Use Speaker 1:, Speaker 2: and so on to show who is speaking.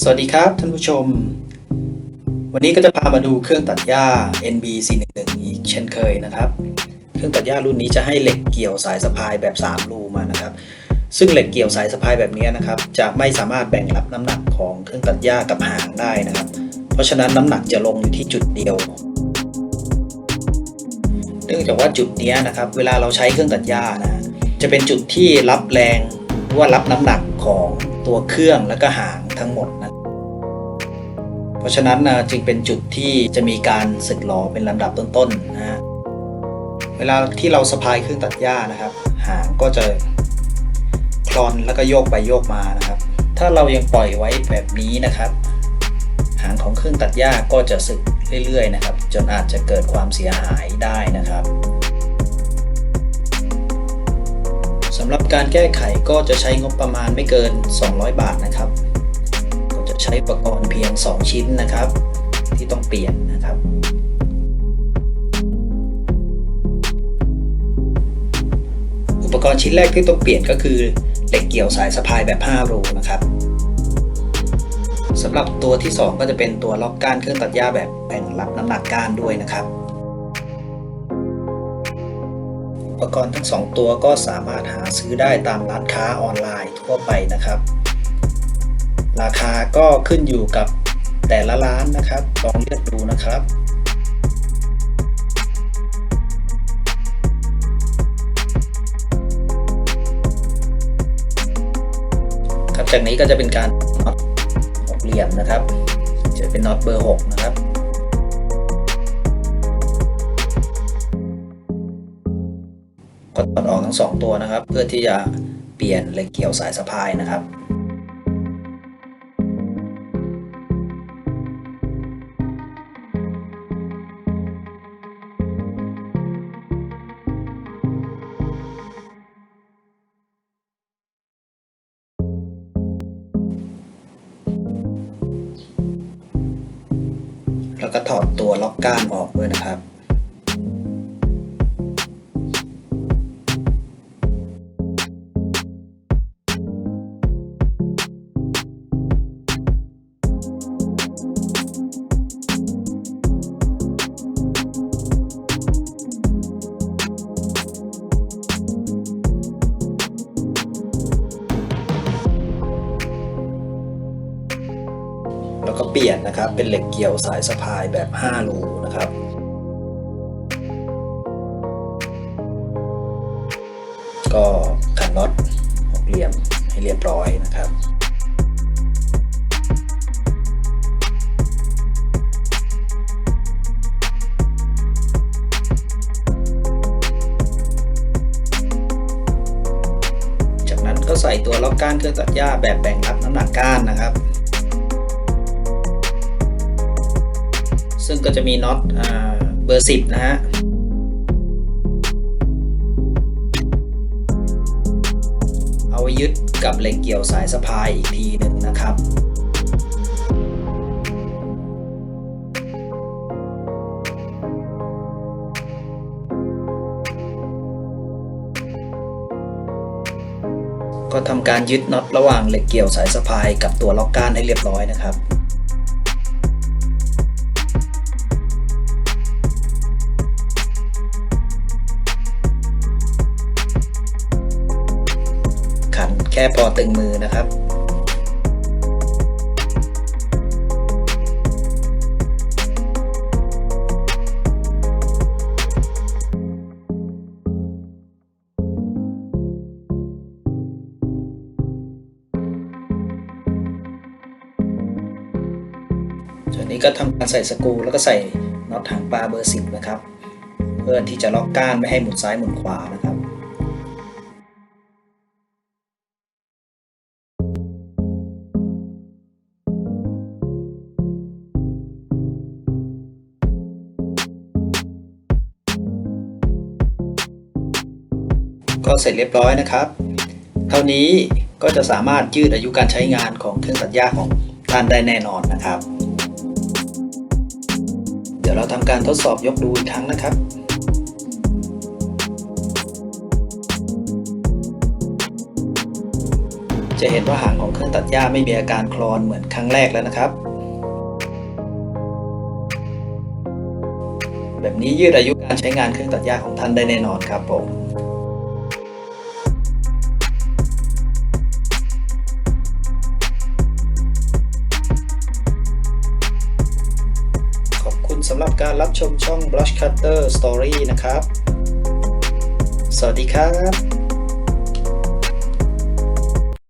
Speaker 1: สวัสดีครับท่านผู้ชม วันนี้ก็จะพามาดูเครื่องตัดหญ้า NB 411อีกเช่นเคยนะครับ เครื่องตัดหญ้ารุ่นนี้จะให้เหล็กเกี่ยวสายสะพายแบบ 3 รูมานะครับ ซึ่งเหล็กเกี่ยวสายสะพายแบบนี้นะครับ จะไม่สามารถแบ่งรับน้ำหนักของเครื่องตัดหญ้ากับหางได้นะครับ เพราะฉะนั้นน้ำหนักจะลงอยู่ที่จุดเดียวเนื่องจากว่าจุดนี้นะครับ เวลาเราใช้เครื่องตัดหญ้านะจะเป็นจุดที่รับแรงหรือว่ารับน้ำหนัก ของตัวเครื่องแล้วก็หางทั้งหมดนะเพราะฉะนั้นนะจึงเป็นจุดที่จะมีการสึกหลอเป็นลำดับต้นๆนะฮะเวลาที่เราสะพายเครื่องตัดหญ้านะครับ หางก็จะคลอนแล้วก็โยกไปโยกมานะครับ ถ้าเรายังปล่อยไว้แบบนี้นะครับ หางของเครื่องตัดหญ้าก็จะสึกเรื่อยๆนะครับ จนอาจจะเกิดความเสียหายได้นะครับำหรับการแก้ไขก็จะใช้งบประมาณไม่เกิน 200 บาทนะครับ ก็จะใช้อุปกรณ์เพียง 2 ชิ้นนะครับ ที่ต้องเปลี่ยนนะครับ อุปกรณ์ชิ้นแรกที่ต้องเปลี่ยนก็คือเหล็กเกี่ยวสายสะพายแบบ 5 รูนะครับสำหรับตัวที่ 2 ก็จะเป็นตัวล็อกก้านเครื่องตัดหญ้าแบบแบ่งรับน้ำหนักก้านด้วยนะครับ ปกรณ์ทั้ง 2 ตัวก็สามารถหาซื้อได้ตามร้านค้าออนไลน์ทั่วไปนะครับ ราคาก็ขึ้นอยู่กับแต่ละร้านนะครับลองเลือกดูนะครับครับจากนี้ก็จะเป็นการน็อตหกเหลี่ยมนะครับ จะเป็นน็อตเบอร์ 6 นะครับ งสองตัวนะครับ เพื่อที่จะเปลี่ยนเหล็กเกี่ยวสายสะพายนะครับแล้วก็ถอดตัวล็อกก้านออกด้วยนะครับ เปลี่ยนนะครับ เป็นเหล็กเกี่ยวสายสะพายแบบ 5 รูนะครับก็ขันน็อตหกเหลี่ยมให้เรียบร้อยนะครับ จากนั้นก็ใส่ตัวล็อกก้านเครื่องตัดหญ้าแบบแบ่งรับน้ำหนักก้านนะครับ ซึ่งก็จะมีน็อตเบอร์ 10 นะฮะเอาไว้ยึดกับเหล็กเกี่ยวสายสะพายอีกทีหนึ่งนะครับก็ทำการยึดน็อตระหว่างเหล็กเกี่ยวสายสะพายกับตัวล็อกก้านให้เรียบร้อยนะครับ แค่พอตึงมือนะครับจากนี้ก็ทำการใส่สกรูแล้วก็ใส่น็อตหางปลาเบอร์สิบนะครับ เพื่อที่จะล็อกก้านไม่ให้หมุนซ้ายหมุนขวานะครับ ก็เสร็จเรียบร้อยนะครับ เท่านี้ก็จะสามารถยืดอายุการใช้งานของเครื่องตัดหญ้าของท่านได้แน่นอนนะครับ เดี๋ยวเราทำการทดสอบยกดูอีกครั้งนะครับจะเห็นว่าหางของเครื่องตัดหญ้าไม่มีอาการคลอนเหมือนครั้งแรกแล้วนะครับ แบบนี้ยืดอายุการใช้งานเครื่องตัดหญ้าของท่านได้แน่นอนครับผม สำหรับการรับชมช่อง Blush Cutter Story นะครับ สวัสดีครับ